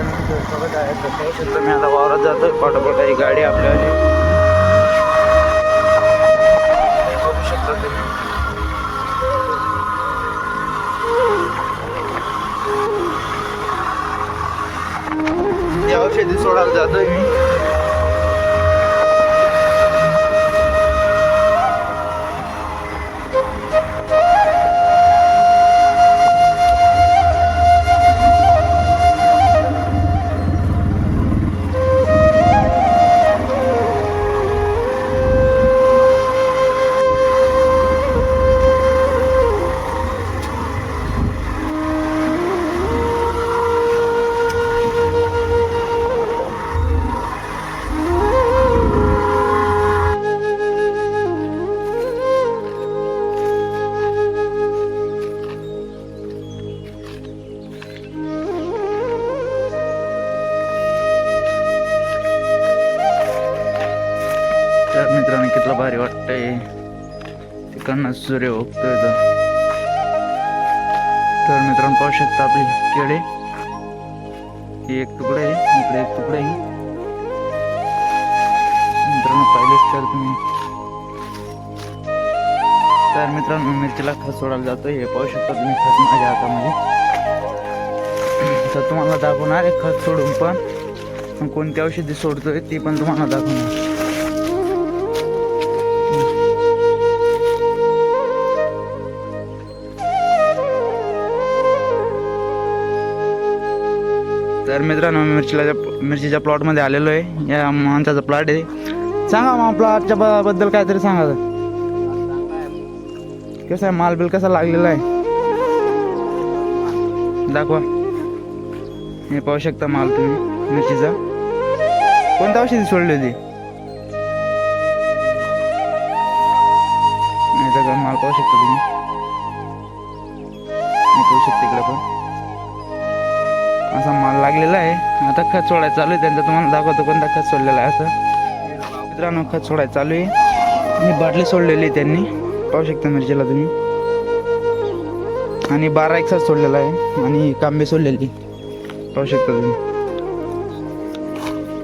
आहे मी आता वावरात जातो पाठोपाठ ही गाडी आपल्याला बघू शकता तुम्ही औषधी सोडायला जातोय मी. तर मित्रांनो कितलं भारी वाटतंय. तिकडनं सूर्य उगतोय तर तर मित्रांनो पाहू शकता आपली केळे. ही एक तुकडा आहे इकडे एक तुकडा आहे. मित्रांनो पाहिलेच तर तुम्ही. तर मित्रांनो मिरचीला खत सोडायला जातो हे पाहू शकता तुम्ही खत माझ्या हातामध्ये. तर तुम्हाला दाखवणार आहे खत सोडून पण. पण कोणती औषधी सोडतोय ती पण तुम्हाला दाखवणार. तर मित्रांनो मिरचीला मिरचीच्या प्लॉटमध्ये आलेलो आहे. या माणसाचा प्लॉट आहे. सांगा मग प्लॉटच्या बद्दल काहीतरी सांगा. कसं आहे? माल बिल कसा लागलेला आहे? दाखवा. हे पाहू शकता माल तुम्ही मिरचीचा. कोणत्या औषधी सोडली होती? नाही माल पाहू शकता तुम्ही. पाहू शकता इकडे पण. असा माल लागलेला आहे. आता खत सोडायचं चालू आहे. त्यांचा तुम्हाला दाखवतो कोणता खत सोडलेला आहे असं मित्रांनो खत सोडायचं चालू आहे. ही बाटली सोडलेली आहे त्यांनी. पाहू शकता मिरचीला तुम्ही. आणि बारा एक सोडलेला आहे. आणि कांबे सोडलेली. पाहू शकता तुम्ही.